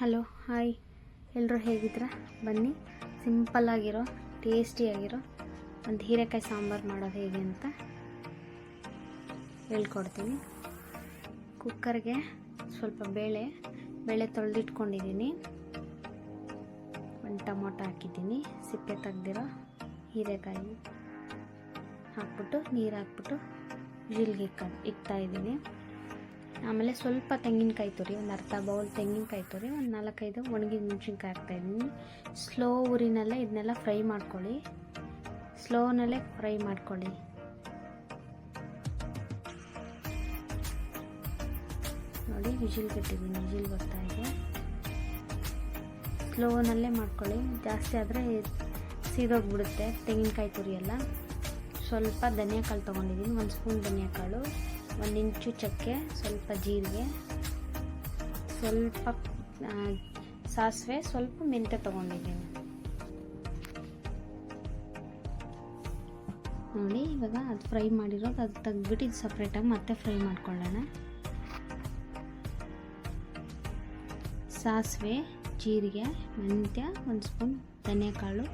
Hello, hi. ಎಲ್ಲರೂ ಹೇಗಿದ್ದೀರಾ? ಬನ್ನಿ. ಸಿಂಪಲ್ಲಾಗಿರೋ ಟೇಸ್ಟಿಯಾಗಿರೋ ಒಂದು ಹೀರೆಕಾಯಿ ಸಾಂಬಾರು ಮಾಡೋದು ಹೇಗೆ ಅಂತ ಹೇಳ್ಕೊಡ್ತೀನಿ. ಕುಕ್ಕರ್ಗೆ ಸ್ವಲ್ಪ ಬೇಳೆ ಬೇಳೆ ತೊಳೆದಿಟ್ಕೊಂಡಿದ್ದೀನಿ. ಒಂದು ಟೊಮೊಟೊ ಹಾಕಿದ್ದೀನಿ. ಸಿಪ್ಪೆ ತೆಗ್ದಿರೋ ಹೀರೆಕಾಯಿ ಹಾಕ್ಬಿಟ್ಟು, ನೀರು ಹಾಕ್ಬಿಟ್ಟು, ಜಿಲ್ಗೆ ಇಕ್ಕ, ಇಕ್ತಾ ಇದ್ದೀನಿ. ಆಮೇಲೆ ಸ್ವಲ್ಪ ತೆಂಗಿನಕಾಯಿ ತುರಿ, ಒಂದು ಅರ್ಧ ಬೌಲ್ ತೆಂಗಿನಕಾಯಿ ತುರಿ, ಒಂದು ನಾಲ್ಕೈದು ಒಣಗಿದ ಮೆಣಸಿನ್ಕಾಯಿ ಹಾಕ್ತಾಯಿದ್ದೀನಿ ಸ್ಲೋ ಉರಿನಲ್ಲೇ ಇದನ್ನೆಲ್ಲ ಫ್ರೈ ಮಾಡ್ಕೊಳ್ಳಿ. ಸ್ಲೋನಲ್ಲೇ ಫ್ರೈ ಮಾಡ್ಕೊಳ್ಳಿ. ನೋಡಿ, ವಿಜಿಲ್ ಕಟ್ಟಿದ್ದೀನಿ, ವಿಜಿಲ್ ಬರ್ತಾ ಇದೆ. ಸ್ಲೋನಲ್ಲೇ ಮಾಡ್ಕೊಳ್ಳಿ. ಜಾಸ್ತಿ ಆದರೆ ಸೀದೋಗ್ಬಿಡುತ್ತೆ ತೆಂಗಿನಕಾಯಿ ತುರಿ ಎಲ್ಲ. ಸ್ವಲ್ಪ ಧನಿಯಾಕಾಳು ತೊಗೊಂಡಿದ್ದೀನಿ, ಒಂದು ಸ್ಪೂನ್ ಧನಿಯಾಕಾಳು. ಒಂದು ಇಂಚು ಚಕ್ಕೆ, ಸ್ವಲ್ಪ ಜೀರಿಗೆ, ಸ್ವಲ್ಪ ಸಾಸಿವೆ, ಸ್ವಲ್ಪ ಮೆಂತ್ಯ ತೊಗೊಂಡಿದ್ದೀನಿ. ನೋಡಿ, ಇವಾಗ ಅದು ಫ್ರೈ ಮಾಡಿರೋದು, ಅದು ತೆಗ್ದ್ಬಿಟ್ಟು ಇದು ಸಪ್ರೇಟಾಗಿ ಮತ್ತೆ ಫ್ರೈ ಮಾಡ್ಕೊಳ್ಳೋಣ. ಸಾಸಿವೆ, ಜೀರಿಗೆ, ಮೆಂತ್ಯ, ಒಂದು ಸ್ಪೂನ್ ಧನಿಯಾಕಾಳು,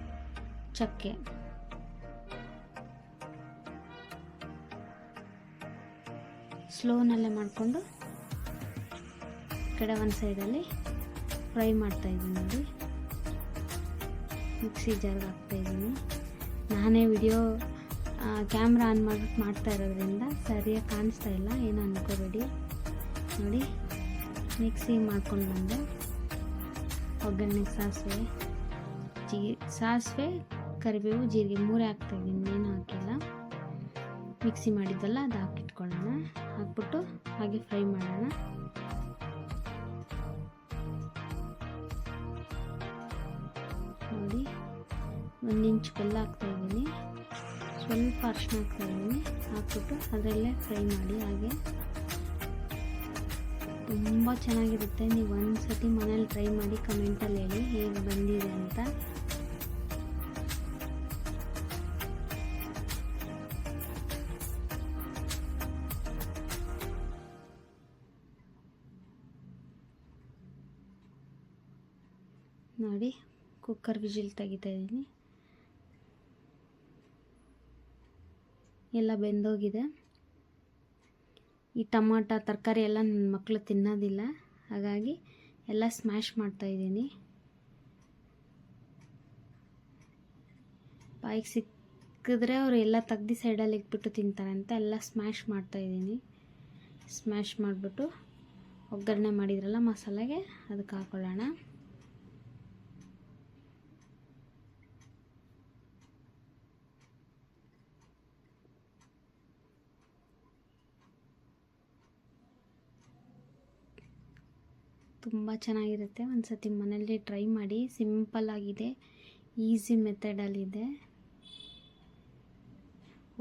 ಚಕ್ಕೆ. ಸ್ಲೋನಲ್ಲೇ ಮಾಡಿಕೊಂಡು ಕಡೆ ಒಂದು ಸೈಡಲ್ಲಿ ಫ್ರೈ ಮಾಡ್ತಾಯಿದ್ದೀನಿ ನೋಡಿ. ಮಿಕ್ಸಿ ಜಾರ್ಗೆ ಹಾಕ್ತಾಯಿದ್ದೀನಿ ನಾನೇ ವಿಡಿಯೋ ಕ್ಯಾಮ್ರಾ ಆನ್ ಮಾಡಿಬಿಟ್ಟು ಮಾಡ್ತಾ ಇರೋದ್ರಿಂದ ಸರಿಯಾಗಿ ಕಾಣಿಸ್ತಾ ಇಲ್ಲ, ಏನು ಅಂದ್ಕೋಬೇಡಿ ನೋಡಿ, ಮಿಕ್ಸಿ ಮಾಡ್ಕೊಂಡು ಬಂದೆ. ಒಗ್ಗರಣೆಗೆ ಸಾಸಿವೆ, ಜೀ, ಸಾಸಿವೆ, ಕರಿಬೇವು, ಜೀರಿಗೆ ಮೂರೇ ಹಾಕ್ತಾಯಿದ್ದೀನಿ ಏನು ಹಾಕಿಲ್ಲ. ಮಿಕ್ಸಿ ಮಾಡಿದ್ದಲ್ಲ ಅದು ಹಾಕಿಟ್ಕೊಳ್ಳೋಣ. ಹಾಕ್ಬಿಟ್ಟು ಹಾಗೆ ಫ್ರೈ ಮಾಡೋಣ. ನೋಡಿ, ಒಂದು ಇಂಚು ಬೆಲ್ಲ ಹಾಕ್ತಾಯಿದ್ದೀನಿ ಸ್ವಲ್ಪ ಅರ್ಶ್ಣ ಹಾಕ್ತಾ ಇದ್ದೀನಿ. ಹಾಕ್ಬಿಟ್ಟು ಅದರಲ್ಲೇ ಫ್ರೈ ಮಾಡಿ ಹಾಗೆ. ತುಂಬ ಚೆನ್ನಾಗಿರುತ್ತೆ. ನೀವು ಒಂದು ಸತಿ ಮನೇಲಿ ಟ್ರೈ ಮಾಡಿ ಕಮೆಂಟಲ್ಲಿ ಹೇಳಿ ಹೇಗೆ ಬಂದಿದೆ ಅಂತ. ನೋಡಿ ಕುಕ್ಕರ್ ವಿಜಿಲ್ ತೆಗಿತಾ ಇದ್ದೀನಿ ಎಲ್ಲ ಬೆಂದೋಗಿದೆ. ಈ ಟೊಮಾಟ, ತರಕಾರಿ ಎಲ್ಲ ನನ್ನ ಮಕ್ಕಳು ತಿನ್ನೋದಿಲ್ಲ. ಹಾಗಾಗಿ ಎಲ್ಲ ಸ್ಮ್ಯಾಶ್ ಮಾಡ್ತಾಯಿದ್ದೀನಿ ಬಾಯಿಗೆ ಸಿಕ್ಕಿದ್ರೆ ಅವರು ಎಲ್ಲ ತೆಗ್ದು ಸೈಡಲ್ಲಿ ಇಟ್ಬಿಟ್ಟು ತಿಂತಾರೆ ಅಂತ ಎಲ್ಲ ಸ್ಮ್ಯಾಶ್ ಮಾಡ್ತಾಯಿದ್ದೀನಿ ಸ್ಮ್ಯಾಶ್ ಮಾಡಿಬಿಟ್ಟು ಒಗ್ಗರಣೆ ಮಾಡಿದ್ರಲ್ಲ ಮಸಾಲೆಗೆ, ಅದಕ್ಕೆ ಹಾಕೊಳ್ಳೋಣ. ತುಂಬ ಚೆನ್ನಾಗಿರುತ್ತೆ. ಒಂದು ಸತಿ ಮನೇಲಿ ಟ್ರೈ ಮಾಡಿ. ಸಿಂಪಲ್ ಆಗಿದೆ. ಈಸಿ ಮೆಥಡಲ್ಲಿದೆ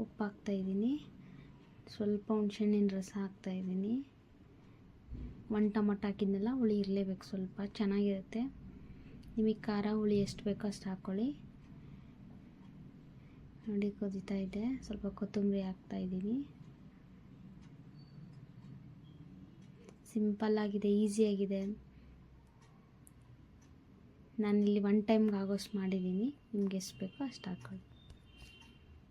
ಉಪ್ಪು ಹಾಕ್ತಾಯಿದ್ದೀನಿ ಸ್ವಲ್ಪ ಹುಣ್ಸೆಹಣ್ಣಿನ ರಸ ಹಾಕ್ತಾಯಿದ್ದೀನಿ ಒಂದು ಟೊಮೊಟೊ ಹಾಕಿದ್ನೆಲ್ಲ, ಹುಳಿ ಇರಲೇಬೇಕು ಸ್ವಲ್ಪ. ಚೆನ್ನಾಗಿರುತ್ತೆ. ನಿಮಗೆ ಖಾರ ಹುಳಿ ಎಷ್ಟು ಬೇಕೋ ಅಷ್ಟು ಹಾಕ್ಕೊಳ್ಳಿ ನೋಡಿ, ಕುದೀತಾ ಇದೆ. ಸ್ವಲ್ಪ ಕೊತ್ತಂಬರಿ ಹಾಕ್ತಾಯಿದ್ದೀನಿ ಸಿಂಪಲ್ ಆಗಿದೆ ಈಸಿಯಾಗಿದೆ ನಾನಿಲ್ಲಿ ಒನ್ ಟೈಮ್ಗೆ ಆಗೋಷ್ಟು ಮಾಡಿದ್ದೀನಿ. ನಿಮ್ಗೆ ಎಷ್ಟು ಬೇಕೋ ಅಷ್ಟು ಹಾಕ್ಕೊಳ್ಳಿ